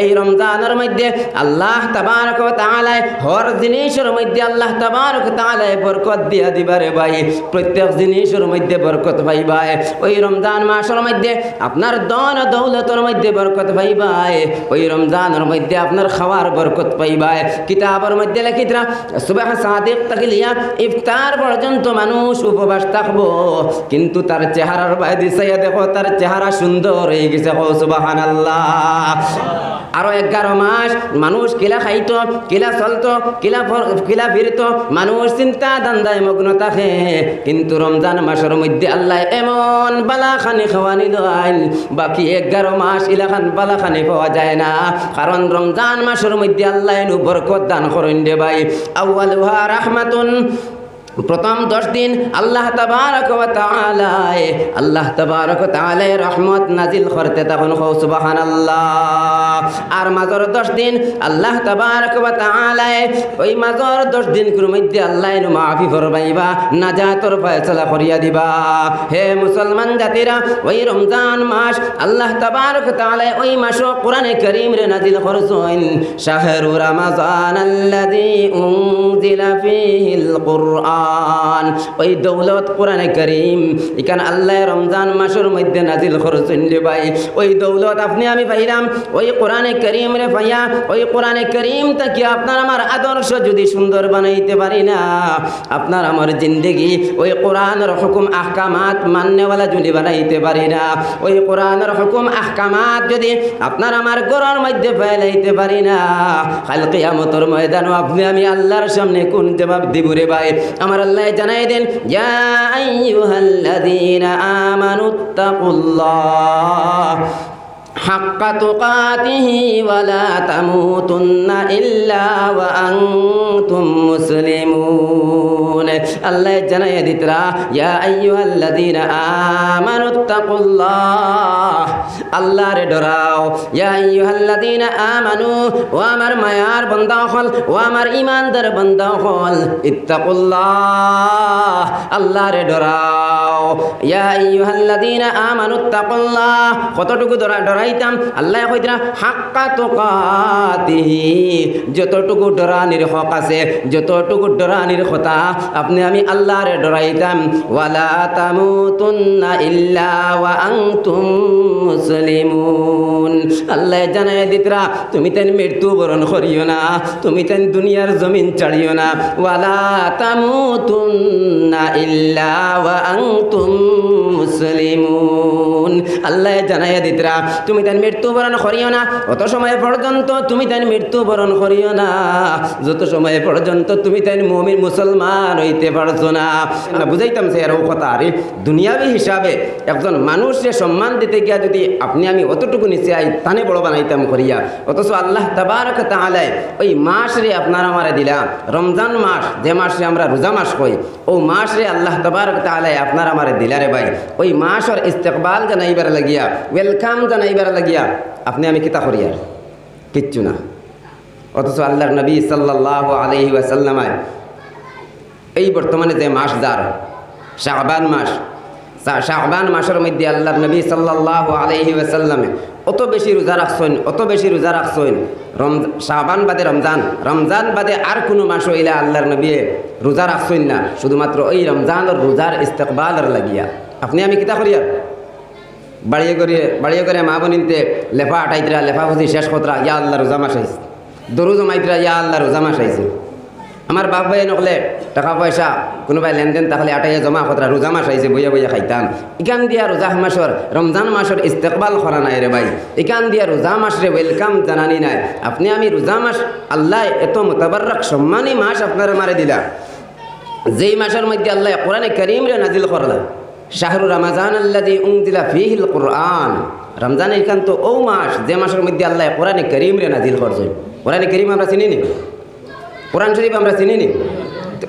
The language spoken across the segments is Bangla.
এই রমজানের মধ্যে আল্লাহ তাবারক ওয়া তাআলা হর জিনিসের মধ্যে আল্লাহ তাবারক ওয়া তাআলা বরকত দিয়া দিবারে ভাই। প্রত্যেক জিনিসের মধ্যে বরকত পাইবাই ওই রমজান মাসের মধ্যে আপনার দন দৌলতের মধ্যে বরকত পাইবাই ওই রমজানের মধ্যে আপনার খাওয়ার বরকত পাইবাই কিতাবের মধ্যে লেখিতরা সুবাহ সাদিক তাকিলিয়া ইফতার পর্যন্ত মানুষ উপবাস থাকব। কিন্তু তার চেহারার বাইরে দেখো তার চেহারা সুন্দর হয়ে গেছে সুবাহানাল্লাহ। আরও এগারো মাস মানুষ কিলা খাইতো, কিলা চলতো, কিলা কিলা ফিরত, মানুষ চিন্তা দান্দায় মগ্ন থাকে। কিন্তু রমজান মাসের মধ্যে আল্লাহ এমন বালা বালাখানি খাওয়ানি দেন বাকি এগারো মাস ইলাখান বালাখানি পাওয়া যায় না। কারণ রমজান মাসের মধ্যে আল্লাহ বরকত দান করেন দে ভাই। আউয়াল রাহমাতুন প্রথম দশ দিন আল্লাহ তাবারক আল্লাহ তাবারক তাআলা রহমত নাজিল করতে তখন হো সুবহানাল্লাহ। আর মাজর দশ দিন আল্লাহ তাবারক তাআলা ওই মাজর দশ দিন কুর মধ্যে আল্লাহ মাফি ফরমাইবা, নাজাতর ফয়সালা করিয়া দিবা। হে মুসলমান জাতিরা, ওই রমজান মাস আল্লাহ তাবারক তাআলা ওই মাসও কোরআনে কারীম রে নাজিল করছেন। শাহরু রমাজান আল্লাযী উনজিলা ফীহিল কুরআন। ওই দৌলত কোরআনে করিম ইকান আল্লাহ রমজান মাসের মধ্যে নাজিল করছেন রে ভাই। ওই দৌলত আপনি, আমি পাইলাম ওই কোরআনে করিম রে ভাইয়া, ওই কোরআনে করিম থেকে আপনার আমার আদর্শ যদি সুন্দর বানাইতে পারি না, আপনার আমার জিন্দগি ওই কোরআনের হুকুম, আহকামাত মান্যওয়ালা যদি বানাইতে পারি না, ওই কোরআনের হুকুম, আহকামাত যদি আপনার আমার গোড়ার মধ্যে ফেলাইতে পারি না, কাল কিয়ামতের ময়দানও আপনি, আমি আল্লাহর সামনে কোন জবাব দিব রে ভাই? আমার আল্লাহ জানাই দেন ইয়া আইয়ুহাল্লাযীনা আমানুত্তাকুল্লাহ حق تقاته ولا تموتن إلا وأنتم مسلمون الله جنا يدترا يا أيها الذين آمنوا اتقوا الله الله ردراو يا أيها الذين آمنوا وامر ميار بندخل وامر إيمان در بندخل اتقوا الله الله ردراو ইয়া আইয়ুহাল্লাযীনা আমানু তাকুল্লাহ। কতটুকু ডরা, ডরাইতাম? আল্লাহ কইতরা হাক্কা তুকাতিহি, যতটুকু ডরানির হক আছে, যতটুকু ডরানির কথা আপনি আমি আল্লাহরে ডরাইতাম। ওয়ালা তামুতুন্না ইল্লা ওয়া আনতুম মুসলিমুন। আল্লাহ জানায় দিতরা তুমি তেন মৃত্যু বরণ করিও না, তুমি তেন দুনিয়ার জমিন ছাড়িও না। ওয়ালা তামুতুন্না ইল্লা ওয়া আনতুম আল্লাহ জানাইয়া দিতরা তুমি তার মৃত্যুবরণ করিও না। অত সময় পর্যন্ত তুমি তার মৃত্যুবরণ করিও না। যত সময় পর্যন্ত তুমি তাই মমিন মুসলমান হইতে পারছ না। বুঝাইতাম, সে এরকম কথা, আরে দুনিয়াবি হিসাবে একজন মানুষকে সম্মান দিতে গিয়া যদি আপনি আমি অতটুকু নিচে আই, তানে বড় বানাইতাম করিয়া। অথচ আল্লাহ তাবারক তাআলা ওই মাস রে আপনার আমারে দিলা। রমজান মাস, যে মাসে আমরা রোজা মাস কই, ও মাস রে আল্লাহ তাবারক তাআলা আপনার আমারে দিলারে ভাই, ওই মাসর ইস্তেকবাল জানাইবার লাগিয়া, ওয়েলকাম জানাইবার লাগিয়া, আপনি আমি কিতা করিয়া কিচ্ছু না। অথচ আল্লাহর নবী সাল্লাহ আলহি ওয়াসাল্লামায় এই বর্তমানে যে মাস যার শাহবান মাস শাহবান মাসের মধ্যে আল্লাহর নবী সাল্লাল্লাহু আলাইহি ওয়াসাল্লামে অত বেশি রোজা রাখছেন, অত বেশি রোজা রাখছেন। রম শাহবান বাদে রমজান রমজান বাদে আর কোনো মাস হইলে আল্লাহর নবী রোজা রাখছেন না, শুধুমাত্র ওই রমজানের রোজার ইস্তেকবালের লাগিয়া। আপনি আমি কিতা করিয়া বাড়িয়ে করে বাড়িয়ে করে মা বনিনতে লেফা আটাইতরা, লেফা ফুসি শেষ কতরা, ইয়া আল্লাহ রোজা মাস আইছে। দরু ইয়া আল্লাহ রোজা মাস আইছে। আমার বাপ ভাই নকলে টাকা পয়সা কোনোবাই লেনদেন তাহলে আটাইয়া জমা কতরা রোজা মাস আইছে বইয়া বইয়া খাইতাম। ইকান দিয়া রোজা মাসর রমজান মাসের ইস্তেকবাল করা নাই রে ভাই। ইকান দিয়া রোজা মাস রে ওয়েলকাম জানানি নাই। আপনি আমি রোজা মাস আল্লাহ এত মোতাবারক সম্মানী মাস আপনারা মারে দিলা। যেই মাসের মধ্যে আল্লাহ কোরআনে করিম রে নাজিল করলা শাহরু রমাজান আল্লাদি উংদিলা ফিহিল কোরআন। রমজান এখান তো ও মাস যে মাসের মধ্যে আল্লাহ কোরআনে করিম রে নাজিল করছে কোরআনে করিম আমরা চিনি নি? কোরআন শরীফ আমরা চিনি নি?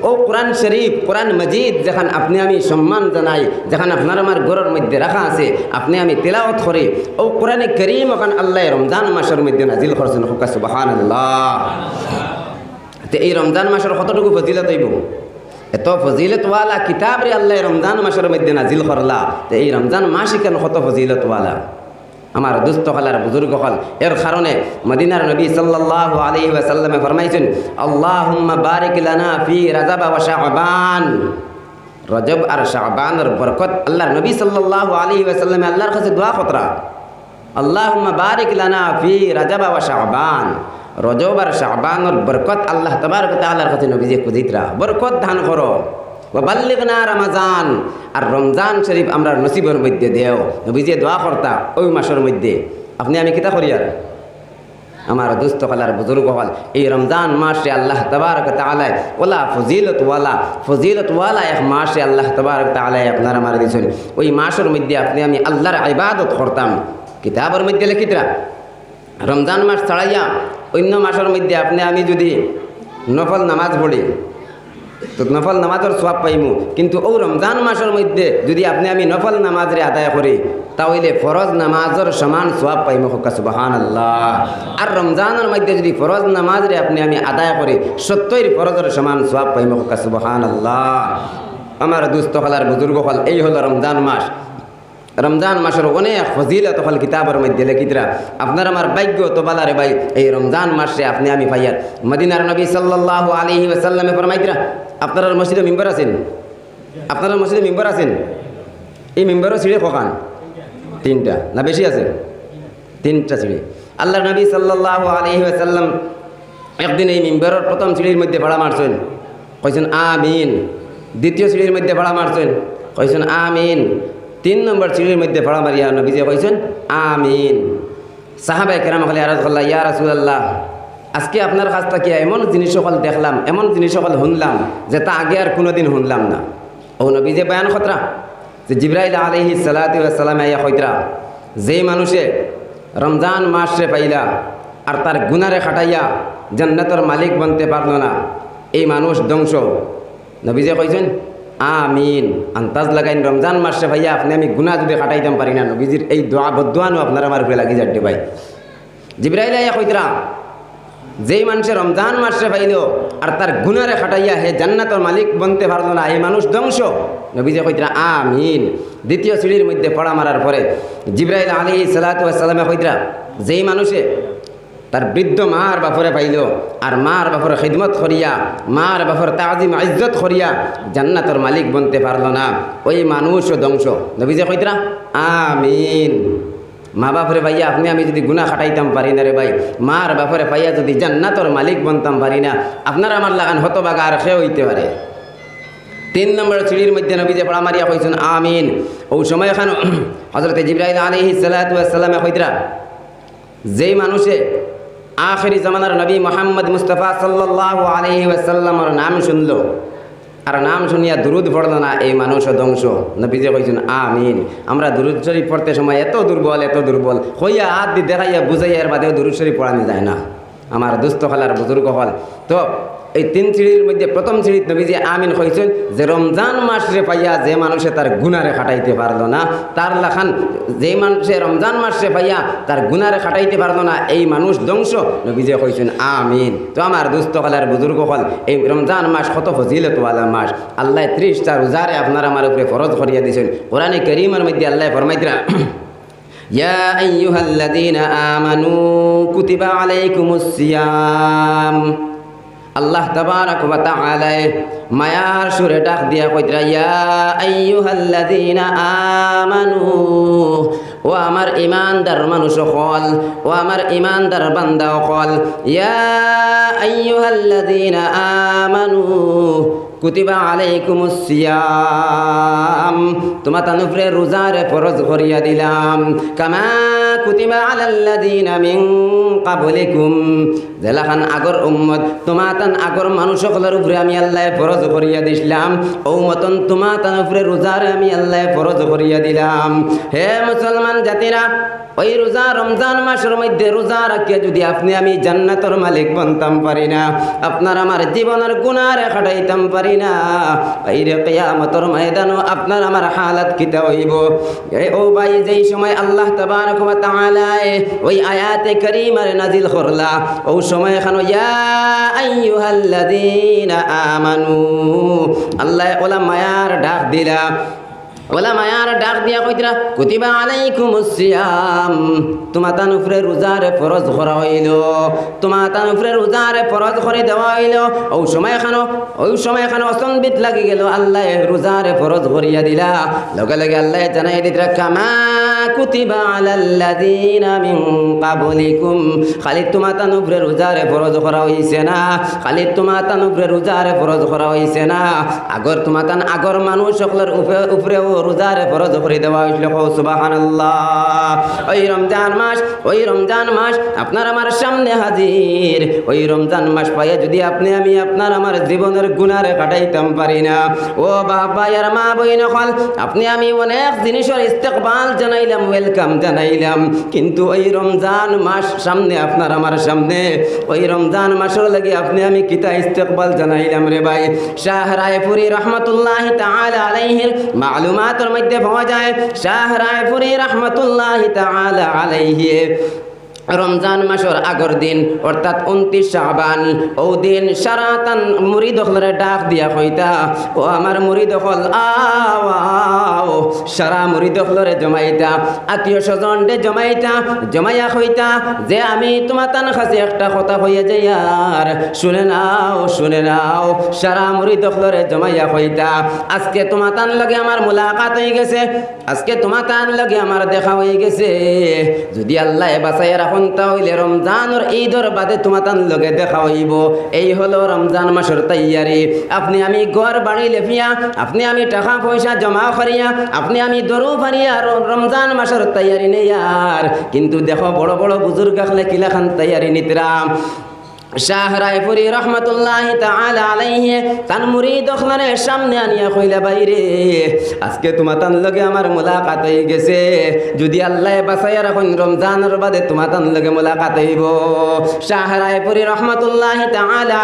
ও কোরআন শরীফ, কোরআন মজিদ, যেখান আপনি আমি সম্মান জানাই, যেখান আপনার আমার ঘরের মধ্যে রাখা আছে, আপনি আমি তেলাওয়াত করি, ও কোরআনে করিম ওখান আল্লাহ রমজান মাসের মধ্যে নাজিল করছেন। হুকা সুবাহান আল্লাহ তো, এই রমজান মাসের কতটুকু ফজিলত হইব? এত ফজিলতওয়ালা কিতাব রে আল্লাহ রমজান মাসের মধ্যে নাজিল করলা। তো, এই রমজান মাসই কেন কত ফজিলতওয়ালা? আমার দুস্থ হলার বুজুর্গ হল এর কারণে মদিনার নবী সাল্লাল্লাহু আলাইহি ওয়াসাল্লামে ফরমাইছেন, আল্লাহুম্মা বারিক ফি রাজাব ওয়া শাবান। রজব আর শাবানের বরকত আল্লাহর নবী সাল্লাল্লাহু আলাইহি ওয়াসাল্লামে আল্লাহর কাছে দোয়া কতরা আল্লাহুম্মা বারিক লানা ফি রাজাব ওয়া শাবান। রজব আর শাবানের বরকত আল্লাহ ওয়া তাআলার কাছে নবীজি খুঁজিতরা। বরকত ধান করো। বাল্লিগনা রমাজান। আর রমজান শরীফ আমরা নসিবের মধ্যে দেও নবীজি দোয়া কর্তা ওই মাসের মধ্যে। আপনি আমি কিতা করি আর? আমার দুস্থ হলার বুজুর্গ হল। এই রমজান মাসে আল্লাহ তবারক তালাই ওলা ফজিলত ওয়ালা ফজিলত ওয়ালা এক মাসে আল্লাহ তবারক তালাই আপনার আমার দিয়েছেন ওই মাসের মধ্যে আপনি আমি আল্লাহর ইবাদত করতাম। কিতাবের মধ্যে লিখিতরা রমজান মাস ছাড়াইয়া অন্য মাসের মধ্যে আপনি আমি যদি নফল নামাজ পড়ি তো নফল নামাজের সব পাইমু। কিন্তু ও রমজান মাসের মধ্যে যদি আপনি আমি নফল নামাজরে আদায় করি, তাহলে ফরজ নামাজের সমান সব পাইমু হকা সুবাহান আল্লাহ আর রমজানের মধ্যে যদি ফরজ নামাজরে আপনি আমি আদায় করি সত্যই ফরজের সমান সব পাইমু হকা সুবাহান আল্লাহ আমার দুস্থ হলার বুজুর্গ হল, এই হলো রমজান মাস। রমজান মাসের অনেক ফজিলত হল কিতাবের মধ্যে লেখিতরা আপনার আমার ভাগ্য তো বালারে ভাই, এই রমজান মাসে আপনি আমি পাইয়ার মদিনার নবী সাল্লাল্লাহু আলাইহি ওয়াসাল্লামে ফরমাইতরা আপনার মসজিদে মেম্বার আছেন? আপনার মসজিদে মেম্বার আছেন? এই মেম্বারও সিঁড়ি কখান? তিনটা। না, বেশি আছে? তিনটা সিঁড়ি আল্লাহ নবী সাল্লাল্লাহু আলাইহি ওয়াসাল্লাম একদিন এই মেম্বারের প্রথম সিঁড়ির মধ্যে ভাড়া মারছেন। কইছেন, আমিন। দ্বিতীয় সিঁড়ির মধ্যে ভাড়া মারছেন। কইছেন, আমিন। তিন নম্বর সিঁড়ির মধ্যে ভাড়া মারিয়া নবীজি কইছেন, আমিন। সাহাবাই কেরাম হলে আরজ করল্লা ইয়া রাসুলাল্লাহ। আজকে আপনার কাছ থেকে এমন জিনিস সকল দেখলাম, এমন জিনিস সকল শুনলাম যে তা আগে আর কোনোদিন শুনলাম না। ও নবীজে বয়ান খতরা, যে জিব্রাইল আলহি সালাতাম ইয়া কইতরা যেই মানুষে রমজান মাসে পাইলা আর তার গুনারে খাটাইয়া জান্নাতর মালিক বনতে পারল না, এই মানুষ ধ্বংস। নবীজে কইছেন, আমিন আন্তাজ লাগাইন রমজান মাসে ভাইয়া আপনি আমি গুণা যদি কাটাইতাম পারি না। নবীজির এই দোয়া বদুয়ানো আপনার আমার উপরে লাগি যাচ্ছে ভাই। জিব্রাইল আইয়া কইতরা যেই মানুষের রমজান মাসে পাইল, আর তার গুনারে খাটাইয়া হে জান্নাতর মালিক বনতে পারল না, এই মানুষ ধ্বংস। নবীজে কইতরা, আমিন। দ্বিতীয় সিঁড়ির মধ্যে পড়া মারার পরে জিব্রাইল আলী সালাতামে কইতরা, যেই মানুষে তার বৃদ্ধ মার বাপরে পাইল, আর মার বাপরে খিদমত করিয়া, মার বাপর তাজিম ইজ্জত করিয়া জান্নাতর মালিক বনতে পারল না, ওই মানুষও ধ্বংস। নবীজে কইতরা, আমিন। মা বাপরে ভাইয়া, আপনি আমি যদি গুণা খাটাইতাম পারি না রে ভাই মার বাপরে পাইয়া যদি জান্নাতর মালিক বনতাম পারি না, আপনার আমার লাগান হতবাগা আর খেয়ে হইতে পারে। তিন নম্বর সিঁড়ির মধ্যে নবী যে পড়া মারিয়া কইছেন, আমিন। ও সময় এখন হজরত জিব্রাহিল আলহি সাল্লামে কইতরা, যেই মানুষে আখেরি জামানার নবী মোহাম্মদ মুস্তফা সাল্লাহ আলহি নাম শুনলো আর নাম শুনিয়া দুরুদ পড়ল না এই মানুষ ধ্বংস। নবীজে কইছেন, আমিন। আমরা দুরুদ শরীফ পড়তে সময় এত দুর্বল এত দুর্বল, হইয়া হাত দিয়ে দেখাইয়া বুঝাইয়া এর বাদেও দুরুদ শরীফ পড়ানো যায় না। আমার দুস্থ হলার বুজুর্গ হল। তো এই তিন সিঁড়ির মধ্যে প্রথম সিঁড়িত নবীজি আমিন কইছেন যে রমজান মাসরে পাইয়া যে মানুষে তার গুনারে খাটাইতে পারল না, তার লাখান যে মানুষে রমজান মাসে পাইয়া তার গুনারে খাটাইতে পারল না, এই মানুষ ধ্বংস। নবীজি কইছেন, আমিন। তো আমার দুস্থ হলার বুজুর্গ হল, এই রমজান মাস কত ফজিলতওয়ালা মাস। আল্লাহ ত্রিশটা রোজারে আপনার আমার উপরে ফরজ করিয়া দিয়েছেন কোরআনে করিমের মধ্যে আল্লাহ ফরমাইতরা يا أيها الذين آمنوا كتب عليكم الصيام আল্লাহ তাবারাক ওয়া তাআলা মায়ার সুরে ডাক দিয়া কইতরা ইয়া আইয়ুহাল্লাযীনা আমানু ও আমার ইমানদার মানুষ হল ও আমার ইমানদার বান্দা হল ইয়া আইয়ুহাল্লাযীনা আমানু কুতিবা আলাইকুমুস সিয়াম। তোমা তানুফরে রোজারে ফরজ করিয়া দিলাম। কামা কুতিবা আলাল্লাযীনা মিন কাবলিকুম। জেলাখান আগর উম্মত তোমা তান আগর মানুষ সকলের উপরে আমি আল্লাহ ফরজ করিয়া দিছিলাম। ও মতন তোমা তান উপরে রোজারে আমি আল্লাহ ফরজ করিয়া দিলাম। হে মুসলমান জাতিরা, ওই রোজা রমজান মাসের মধ্যে রোজা রাখিয়া যদি আপনি আমি জান্নাতর মালিক বনতাম পারি না, আপনার আমার জীবনের গুণার খাটাইতাম পারি না। এই রে কেয়ামতর ময়দানও আপনার আমার হালাত কিতা হইব? ও ভাই, যেই সময় আল্লাহ তাবারক ওই আয়াতে কারীমার নাজিল করলা, ও সময় এখানে ইয়া আমানু। আল্লাহ ওলা মায়ার ডাক দিলা। ওলা মায়ার ডাক দিয়া কইতরা, কুতিবা আলাইকুমুস সিয়াম। তোমা তান উপরে রোজারে ফরজ করা হইল, তোমা তান উপরে রোজারে ফরজ করে দেওয়া হইল। ও সময় খানো ওই সময় খানো, অসম্বিত লাগি গেল আল্লাহ রোজারে ফরজ করিয়া দিলা। লগে লগে আল্লাহ জানাই দিতরা, কামা কুতিবা আলাল্লাযিনা মিন ক্বাবলিকুম। খালি তোমা তান উপরে রোজারে ফরজ করা হইছে না, খালি তোমা তান উপরে রোজারে ফরজ করা হইছে না। আগর তোমা তান আগর মানুষ সকলের উপরে উপরেও রোজারে ফরজ করে দেওয়া হয়েছিল। সুবহানাল্লাহ। ওই রমজান মাস, ওই রমজান মাস আপনার আমার সামনে হাজির। ওই রমজান মাস পাইয়া যদি আপনি, আমি আপনার আমার জীবনের গুণারে কাটাইতাম পারি না। ও বাবা আর মা বই নকল আপনি আমি অনেক জিনিসের ইস্তেকবাল জানাইলাম, ওয়েলকাম জানাইলাম। কিন্তু ওই রমজান মাস সামনে, আপনার আমার সামনে, ওই রমজান মাসের লাগে আপনি, আমি কিতা ইস্তেকবাল জানাইলাম রে ভাই? শাহ রায়পুরি রহমতুল্লাহ তাআলা আলাইহির মালুমাতের মধ্যে পাওয়া যায়। শাহ রায়পুরি রহমতুল্লাহ আলাইহি। রমজান মাসের আগর দিন, অর্থাৎ উনত্রিশ শাহবান ও দিন সারা তান মুড়ি দখলরে ডাক দিয়া কইতা, ও আমার মুড়ি দখল আও, সারা মুড়ি দখলরে জমাইতা, আত্মীয় স্বজন দে জমাইতা, জমাইয়া কইতা, যে আমি তোমার তান কাছে একটা কথা হইয়া যাই আর শুনে নাও শুনে নাও, সারা মুড়ি দখলরে জমাইয়া কইতা, আজকে তোমার তান লগে আমার মুলাকাত হয়ে গেছে, আজকে তোমার তান লগে আমার দেখা হয়ে গেছে, যদি আল্লাহ বাঁচাইয়া রাখুন তাহলে এই ঈদর বাদে তোমার তান লগে দেখা হইব। এই হলো রমজান মাসের তৈয়ারি। আপনি আমি ঘর বাড়ি লেফিয়া আপনি আমি টাকা পয়সা জমা করিয়া, আপনি আমি দরু ফারিয়া রমজান মাসের তৈয়ারি নেই আর। কিন্তু দেখো বড় বড় বুজুর্গ কিলাখান তৈয়ারি নিতরাম। শাহ রায়পুরি রহমতুল্লাহ আলাইহি তান মুরিদ ওখলারে সামনে আনিয়া কইলা বাইরে আজকে তোমার তান লগে আমার মুলাকাত হয়ে গেছে। যদি আল্লাহ বাঁচাইয়া রাখুন, রমজানের বাদে তোমার তান লগে মুলাকাত হইব। শাহ রায়পুরি রহমতুল্লাহ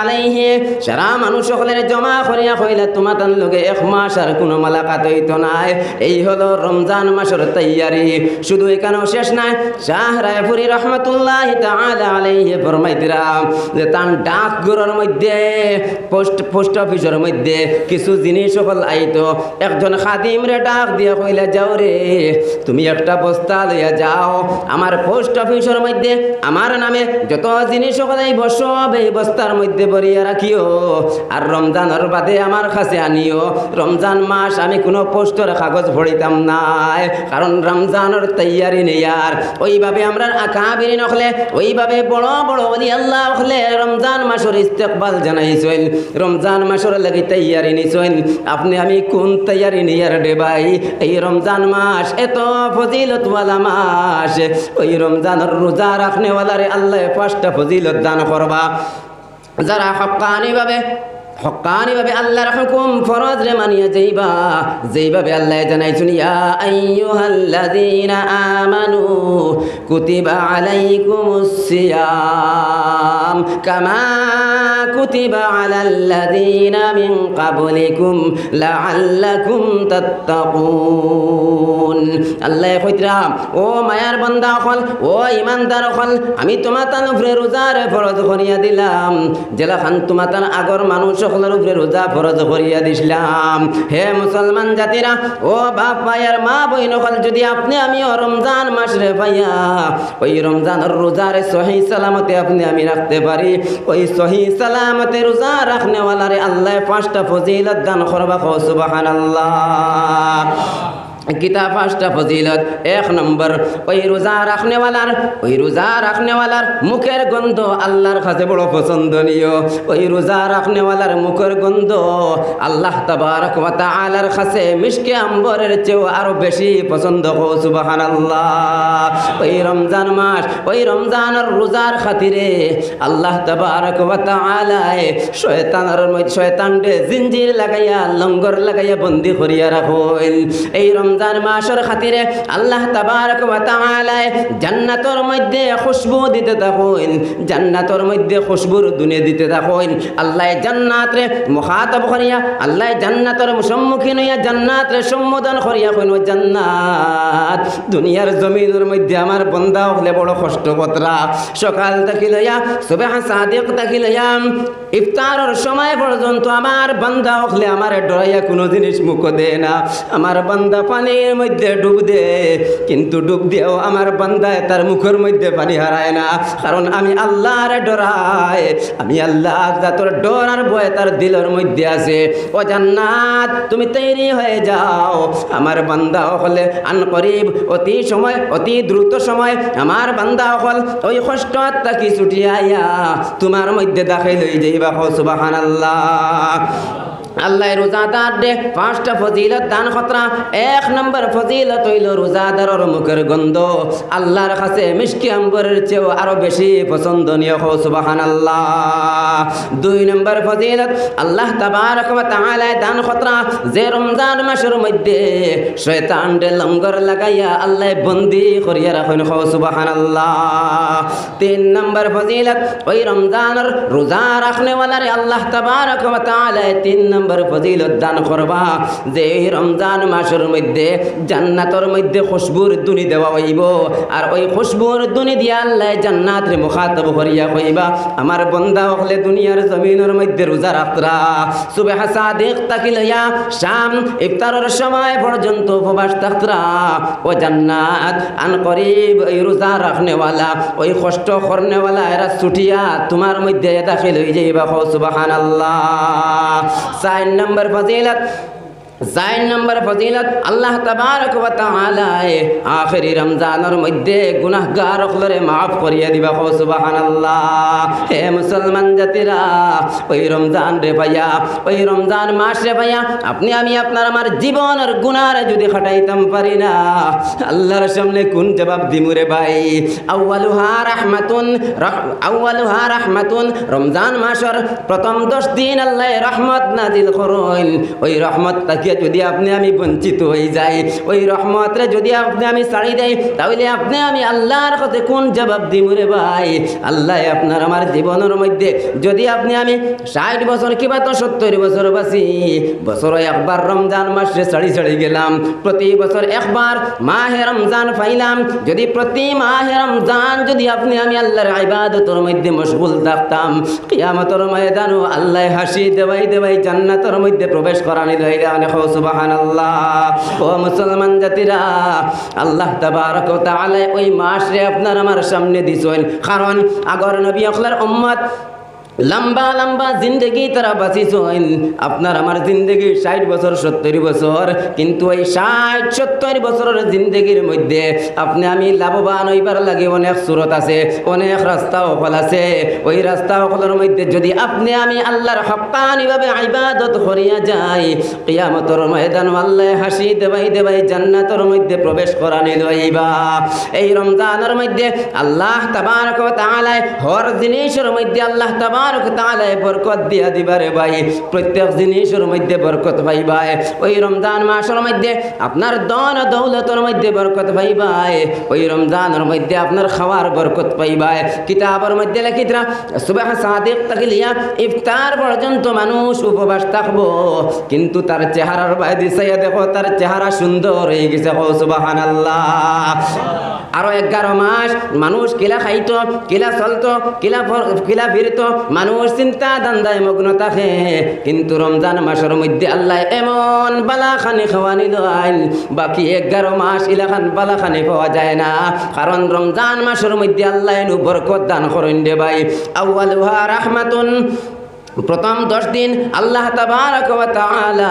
আলাইহি, সারা মানুষ সকলের জমা করিয়া কইলা, তোমার তান লগে এক মাস আর কোনো মুলাকাত হইতো নাই। এই হলো রমজান মাসের তৈয়ারি। শুধু এখানেও শেষ নাই। শাহ রায়পুরি রহমতুল্লাহ আলাইহি ফরমাইতরা যে তান ডাক ঘরের মধ্যে, পোস্ট পোস্ট অফিসের মধ্যে কিছু জিনিস সকল আইত। একজন খাদিম রে ডাক দিয়া কইলা, যাও রে, তুমি একটা বস্তা লইয়া যাও। আমার পোস্ট অফিসের মধ্যে, আমার নামে যত জিনিস সকল আইব সব এই বস্তার মধ্যে ভরিয়া রাখিও। আর রমজানের বাদে আমার কাছে আনিও। রমজান মাস আমি কোনো পোস্টের কাগজ ভরিতাম নাই, কারণ রমজানের তৈয়ারি নেই আর। ওইভাবে আমরা আঁকা বেরি নখলে, ওইভাবে বড় বড় অলি আল্লাহ হলে রমজান মাসের ইস্তেকবাল জানাইছেন। রমজান মাসের লাগি তৈয়ারি নিছেন। আপনি আমি কোন তৈয়ারি নিয়ার রে ভাই? এই রমজান মাস এত ফজিলতওয়ালা মাস। ওই রমজানের রোজা রাখনেওয়ালারে আল্লাহ পাঁচটা ফজিলত দান করবা। যারা হকানি ভাবে হকানি ভাবে আল্লাহর হুকুম ফরজ রে মানিয়া যাইবা। যেইভাবে আল্লাহ জানাইছুন, ইয়া আইয়ুহাল্লাযীনা আমানু কুতিবা আলাইকুমুস সিয়াম কামা কুতিবা আলাল্লাযীনা মিন ক্বাবলিকুম লাআল্লাকুম তাত্তাকুন। আল্লাহ কইতরাম ও মায়ার বান্দা হল ও ইমানদার হল আমি তোমার তান উপরে রোজারে ফরজ করিয়া দিলাম। জেলা খান তোমার তান আগর মানুষ সকলের উপরে রোজা ফরজ করিয়া দিছিলাম। হে মুসলমান জাতিরা, ও বাপ ভাইয়ার মা বই হল, যদি আপনি আমিও রমজান মাস রে ভাইয়া ওই রমজানের রোজারে সহি সালামতে আপনি আমি রাখতে পারি, ওই সহি সালামতে রোজা রাখনেওয়ালারে আল্লাহ পাঁচটা ফজিলত দান করবা সুবাহান আল্লাহ কিতা পাঁচটা ফজিলত, এক নম্বর, ওই রোজা রাখনেওয়ালার, ওই রোজা রাখনেওয়ালার মুখের গন্ধ আল্লাহর কাছে বড় পছন্দনীয়। ওই রোজা রাখনেওয়ালার মুখের গন্ধ আল্লাহ তাবারক ওয়া তাআলার কাছে মিশকে আম্বরের চেয়েও আরও বেশি পছন্দ কো, সুবহানাল্লাহ। ওই রমজান মাস, ওই রমজানের রোজার খাতিরে আল্লাহ তাবারক ওয়া তাআলা শয়তানের মধ্যে শয়তানরে জিঞ্জির লাগাইয়া, লঙ্গর লাগাইয়া বন্দি করিয়া রাখেন। এই রমজান রমজান মাসের খাতিরে আল্লাহ তাবারক ওয়া তাআলা জান্নাতের মধ্যে খুশবু দিতে থাকুন, জান্নাতের মধ্যে খুশবুর দুনিয়া দিতে থাকুন। আল্লাহ জান্নাত রে মুখাতাব করিয়া, আল্লাহ জান্নাতের সম্মুখীন হইয়া জান্নাত রে সম্বোধন করিয়া কইন জান্নাত, দুনিয়ার জমিনের মধ্যে আমার বন্দা হলে বড় কষ্ট কতরা সকাল থাকি লইয়া, সুবেহ সাদিক থাকি লইয়া, ইফতারের সময় পর্যন্ত আমার বান্দা হলে আমার ডরাইয়া কোনো জিনিস মুখ দে না। আমার বান্দা পানির মধ্যে ডুব দে। কিন্তু ডুব দিয়েও আমার বান্দায় তার মুখের মধ্যে পানি হারায় না। কারণ আমি আল্লাহর ডরাই। আমি আল্লাহ তোর ডর আর তার দিলের মধ্যে আছে। ও জান্নাত, তুমি তৈরি হয়ে যাও। আমার বান্দা হলে আন করিব অতি সময়, অতি দ্রুত সময় আমার বান্দা হল ওই কষ্ট তাকি ছুটিয়াইয়া তোমার মধ্যে দাখিল হয়ে যাইবা সুবাহান আল্লাহ আল্লাহ রোজাদার দে, পাঁচটা ফজিলত দান খতরা। এক নম্বর ফজিলত হইল রোজাদারের মুখের গন্ধ। আল্লাহর কাছে মিষ্টি আম্বরের চেয়েও আরও বেশি পছন্দনীয় হো সুবাহান আল্লাহ দুই নম্বর ফজিলত, আল্লাহ তাবারক ওয়া তাআলা দান খতরা। যে রমজান মাসের মধ্যে শয়তান দে লঙ্গর লাগাইয়া আল্লাহ বন্দি করিয়া রাখেন হো সুবাহান আল্লাহ তিন নম্বর ফজিলত, ওই রমজানের রোজা রাখনে ওয়ালারে আল্লাহ তাবারক ওয়া তাআলা তিন নম্বর ফজিলত দান করবা। যে রমজান মাসের মধ্যে জান্নাতের মধ্যে খুশবুর দুনি দেওয়া হইব। আর ওই খুশবুর দুনি দিয়া আল্লাহ জান্নাত রে মুখাতব করিয়া কইবা, আমার বন্দা হলে দুনিয়ার জমিনের মধ্যে রোজা রাখরা সুবেহ সাদিক তাকি লইয়া শাম ইফতারের সময় পর্যন্ত উপবাস থাকরা ও জান্নাত, আন করিব এই রোজা রাখনেওয়ালা, ওই কষ্ট করনেওয়ালা, এরা ছুটিয়া তোমার মধ্যে দাখিল হয়ে যাইবা। সুবাহান আল্লাহ চার নম্বর ফজিলত চার নম্বর ফজিলত আল্লাহ তাবারক ওয়া তাআলা আখেরি রমজানের মধ্যে গুনাহগার হলরে মাফ করিয়া দিবা কো সুবহানাল্লাহ। হে মুসলমান জাতিরা, ওই রমজান রে ভাইয়া, ওই রমজান মাস রে ভাইয়া, আপনি আমি আপনার আমার জীবনের গুনার যদি খাটাইতাম পারি না, আল্লাহর সামনে কোন জবাব দিমুরে ভাই? আউয়ালুহা রাহমাতুন আউয়ালুহা রাহমাতুন, রমজান মাসের প্রথম দশ দিন আল্লাহ রহমত নাজিল করুন। ওই রহমত তাকে যদি আপনি আমি বঞ্চিত হয়ে যাই, ওই রহমতরে যদি আপনি আমি ছাড়ি দেই, তাহলে আপনি আমি আল্লাহর কাছে কোন জবাব দিব রে ভাই? আল্লাহ আপনার আমার জীবনের মধ্যে যদি আপনি আমি ষাট বছর কিবা তো সত্তর বছর বাসি বছর একবার রমজান মাসে ছাড়ি ছাড়ি গেলাম, প্রতি বছর একবার মাহে রমজান পাইলাম, যদি প্রতি মাহে রমজান যদি আপনি আমি আল্লাহর ইবাদতের মধ্যে মশগুল থাকতাম, কিয়ামতের ময়দানও আল্লাহ হাসি দেওয়াই দেওয়াই জান্নাতের মধ্যে প্রবেশ করানি লইলে অনেক আল্লাহ ও মুসলমান জাতিরা, আল্লাহ তাবারক তাআলা ওই মাসরে আপনার আমার সামনে দিছেন। কারণ আগর নবী আখলার উম্মত লম্বা লম্বা জিন্দগি তারা বাঁচিছেন। আপনার আমার জিন্দগি ষাট বছর, সত্তর বছর। কিন্তু ওই ষাট, সত্তর বছরের জিন্দগির মধ্যে আপনি আমি লাভবান হইবার লাগে অনেক সুরত আছে, অনেক রাস্তা অকল আছে। ওই রাস্তা অকলের মধ্যে যদি আপনি আমি আল্লাহর হকানিভাবে ইবাদত করিয়া যাই, কিয়ামতর ময়দান আল্লাহ হাসি দেবাই দেবাই জান্নাতর মধ্যে প্রবেশ করা নিল এই রমজানের মধ্যে আল্লাহ ওয়া তাআলা হর জিনিসের মধ্যে আল্লাহ তাবারক তাআলা বরকত দিয়া দিবারে ভাই। প্রত্যেক জিনিসের মধ্যে বরকত ভাই ভাই। ওই রমজান মাসের মধ্যে আপনার দন দৌলতের মধ্যে বরকত ভাই ভাই। ওই রমজানের মধ্যে আপনার খাওয়ার বরকত পাই ভাই। কিতাবের মধ্যে লেখিতরা সুবাহ সাদিক ইফতার পর্যন্ত মানুষ উপবাস থাকব। কিন্তু তার চেহারার বাইরে দেখো, তার চেহারা সুন্দর হয়ে গেছে। হো সুবহানাল্লাহ। আরও এগারো মাস মানুষ কিলা খাইত, কিলা চলতো, কিলা কিলা ফিরতো, মানুষ চিন্তা দান্দায় মগ্ন থাকে। কিন্তু রমজান মাসের মধ্যে আল্লাহ এমন বালা বালাখানি খাওয়ানি দেন বাকি এগারো মাস ইলাখান বালাখানি পাওয়া যায় না। কারণ রমজান মাসের মধ্যে আল্লাহ বরকত দান করেন দে ভাই। আউয়ালুহা রাহমাতুন। প্রথম দশ দিন আল্লাহ তাবারক ওয়া তাআলা